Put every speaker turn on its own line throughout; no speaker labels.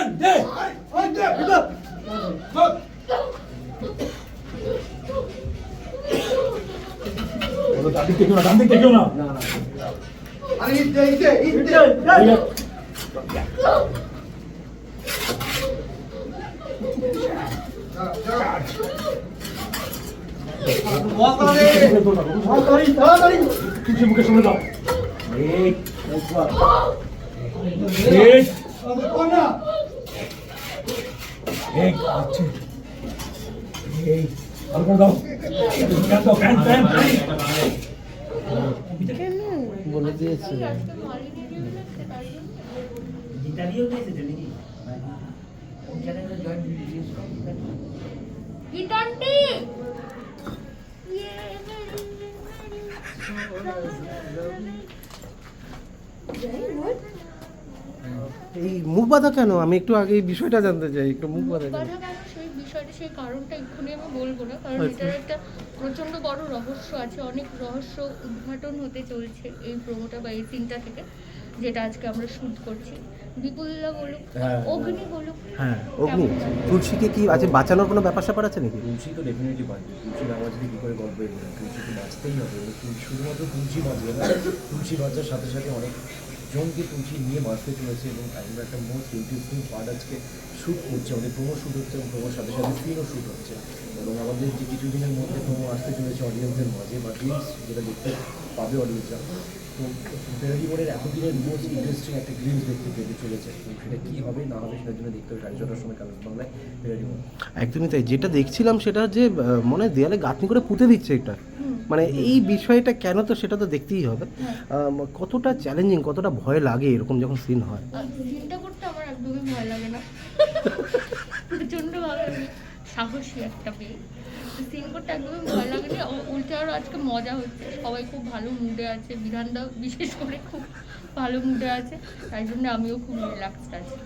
Action দে বলো ডান দিক থেকেও না ডান দিক থেকেও না
আরে ইতে ইতে ইতে মশারে তাড়াতাড়ি তাড়াতাড়ি
তুলসী মুখে শুনে দাও এই এই
কোনা
এই আচ্ছা। এই দাও।
বলে দিয়েছে।
গীতান্তি
এই মুখ বাঁধা কেন? আমি একটু আগে এই বিষয়টা জানতে চাই একটু মুখ বাঁধা কেন?
সেই বিষয়টা সেই কারণটা এক্ষুনি আমি বলব না কারণ
আচ্ছা।
এটার একটা প্রচণ্ড বড় রহস্য আছে অনেক রহস্য উদ্ঘাটন হতে চলছে এই প্রোমোটা বা এই সিনটা থেকে যেটা আজকে আমরা শুট করছি। বিপুল্লা বলুক
হ্যাঁ।
অগ্নি বলুক
হ্যাঁ অগ্নি। তুলসীকে কি আছে বাঁচানোর কোনো ব্যাপার স্যাপার আছে নাকি?
তুলসী তো ডেফিনেটলি বাঁচবে। তুলসী না বাঁচলে কী করে গল্প এগোবে তুলসী তো বাঁচতেই হবে। শুধুমাত্র তুলসী বাঁচবে না তুলসী বাঁচার সাথে সাথে অনেক জনকে তুলসী নিয়ে বাঁচতে চলেছে এবং আমরা একটা মোস্ট ইন্টারেস্টিং পার্ট আজকে শ্যুট করছে আমাদের প্রোমো শ্যুট হচ্ছে এবং প্রোমোর সাথে সাথে স্ক্রিনও শ্যুট হচ্ছে এবং আমাদের যে কিছুদিনের মধ্যে প্রোমো আসতে চলেছে অডিয়েন্সের মাঝে বা রিলস যেটা দেখতে পাবে অডিয়েন্সরা তো ফেরারি মোড়ের এতদিনের মোস্ট ইন্টারেস্টিং একটা গ্লিমস দেখতে পেতে চলেছে সেটা কী হবে না হবে সেটার জন্য দেখতে হবে সাড়ে ছটার সময় কাগজ বাংলায় মোড়
একদমই তাই। যেটা দেখছিলাম সেটা যে মনে দেয়ালে গাঁথনি করে পুঁতে দিচ্ছে এটা। মানে এই বিষয়টা কেন তো সেটা তো দেখতেই হবে। কতটা চ্যালেঞ্জিং কতটা ভয় লাগে এরকম যখন সিন হয়?
সিনটা করতে আমার একদমই ভয় লাগে না। প্রচণ্ড ভাবে আমি সাহসী একটা মেয়ে। সিন করতে একদমই ভয় লাগে না। উ- উল্টে আরও আজকে মজা হচ্ছে। সবাই খুব ভালো মুডে আছে। বিধানদা বিশেষ করে খুব ভালো মুডে আছে। তাই জন্য আমিও খুব রিল্যাক্সড আছি।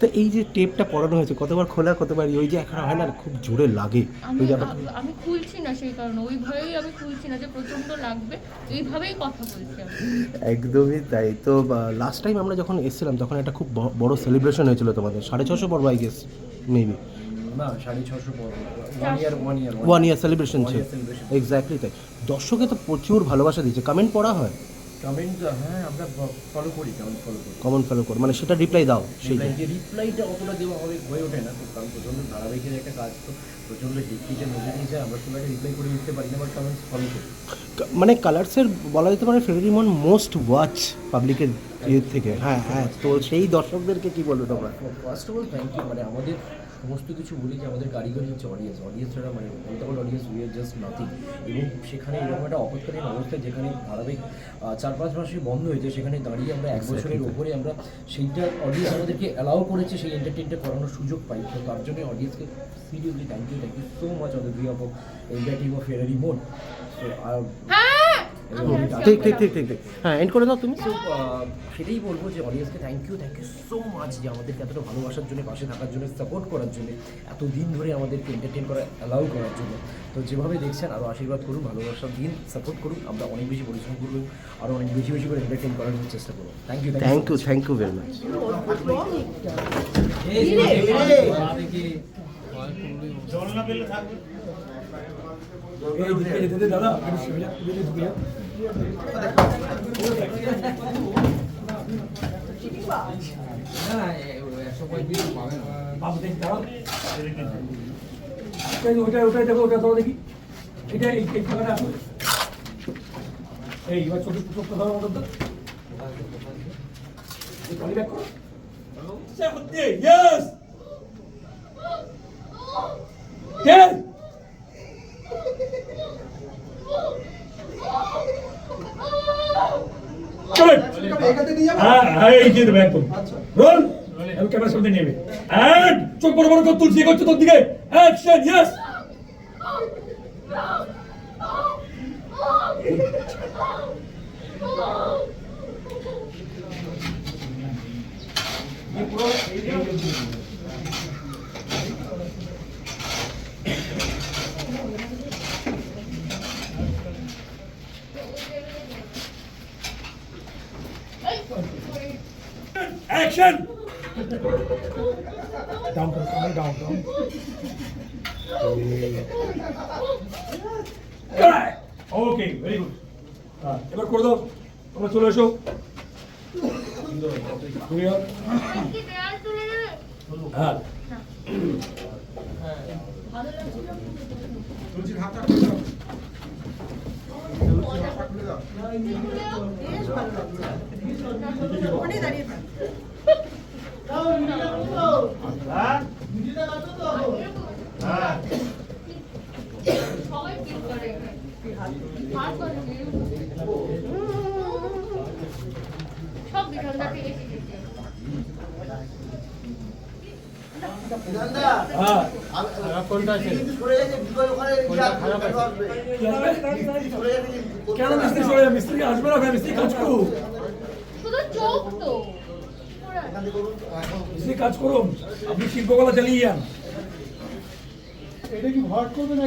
তো এই যে টেপটা পড়ানো হয়েছে কতবার খোলা কতবার ওই যে এখন হয় না খুব জোরে লাগে।
আমি
ওই ব্যাপারটা
আমি খুলছি না সেই কারণে ওই ভয়েই আমি খুলছি না যে প্রচণ্ড লাগবে এইভাবেই কথা বলছি আমি।
একদমই তাই। তো লাস্ট টাইম আমরা যখন এসেছিলাম তখন একটা খুব বড় সেলিব্রেশন হয়েছিল তোমাদের। সাড়ে ছশো পর্ব I guess maybe
one year one year
celebration ছিল। এক্স্যাক্টলি তাই। দর্শকে তো প্রচুর ভালোবাসা দিয়েছে। কমেন্ট পড়া হয়?
কমেন্ট হ্যাঁ আমরা ফলো করি কমেন্ট ফলো করি।
কমন ফলো করে মানে সেটা রিপ্লাই দাও সেই
যে রিপ্লাইটা অতটা দেওয়া হবে হয়ে ওঠে না কারণ প্রচণ্ড ধারাবাহিকের একটা কাজ তো প্রচণ্ড হেক্টিকের মধ্যে দিয়ে যায় আমরা খুব রিপ্লাই করে দিতে পারি না বাট কমেন্টস ফলো করি।
মানে কালার্সের বলা যেতে পারে ফেডারিমন মোস্ট ওয়াচ পাবলিকের ইয়ে থেকে। হ্যাঁ হ্যাঁ তো সেই দর্শকদেরকে কি বলবে তোমরা?
First of all thank you মানে আমাদের সমস্ত কিছু বলি যে আমাদের কারিগরি হচ্ছে অডিয়েন্স অডিয়েন্সরা মানে all audience we are just nothing এবং সেখানে এরকম একটা অপৎকালীন অবস্থায় যেখানে ধারাবাহিক চার পাঁচ মাসে বন্ধ হয়েছে সেখানে দাঁড়িয়ে আমরা এক বছরের ওপরে আমরা সেইটা অডিয়েন্স আমাদেরকে অ্যালাউ করেছে সেই এন্টারটেনটা করানোর সুযোগ পাই। তো তার জন্য অডিয়েন্সকে seriously thank you thank you so much on the V of entire team of Ferrari mode তো
ঠিক ঠিক ঠিক ঠিক ঠিক হ্যাঁ এন্ড করে দাও তুমি
সেটাই বলব যে অডিয়েন্সকে thank you thank you so much যে আমাদেরকে এতটা ভালোবাসার জন্য পাশে থাকার জন্য সাপোর্ট করার জন্য এত দিন ধরে আমাদেরকে এন্টারটেন করা অ্যালাউ করার জন্য তো যেভাবে দেখছেন আরও আশীর্বাদ করুন ভালোবাসা দিন সাপোর্ট করুন আমরা অনেক বেশি পরিশ্রম করব আরও অনেক বেশি বেশি করে এন্টারটেন করার জন্য চেষ্টা করব thank you
thank you thank you very much
এই দিকে যেতে দে দাদা একটু শিবে যা দিকে ঢুকে যা বাবু দেখি দাঁড়াও এই যে ওটা ওটাই দেখো ওটা ধরো দেখি এটা এই এই জায়গাটা আসো এই এবার চোখে চোখটা ধরো ওটা টলি ব্যাক করো সেভেন্টি ইয়েস চলে
এখানে নিয়ে যাব
হ্যাঁ হ্যাঁ এই যে দেবে একদম। রোল। আমি ক্যামেরার সামনে নেবে। অ্যান্ড চোখ বড় বড় করে তুলসি করছে তোর দিকে। অ্যাকশন ইয়েস অ্যাকশন ডাউন করো কামাই down down okay very good হ্যাঁ এবার করে দাও। তোমরা চলে এসো। হ্যাঁ।
সবাই
কেন মিস্ত্রি মিস্ত্রি আসবে না মিস্ত্রি কাজ করুক।
শুধু চোখ তো।
মিস্ত্রি কাজ করুন আপনি শিল্পকলা চালিয়ে যান।
এটা কি ভাট করবেন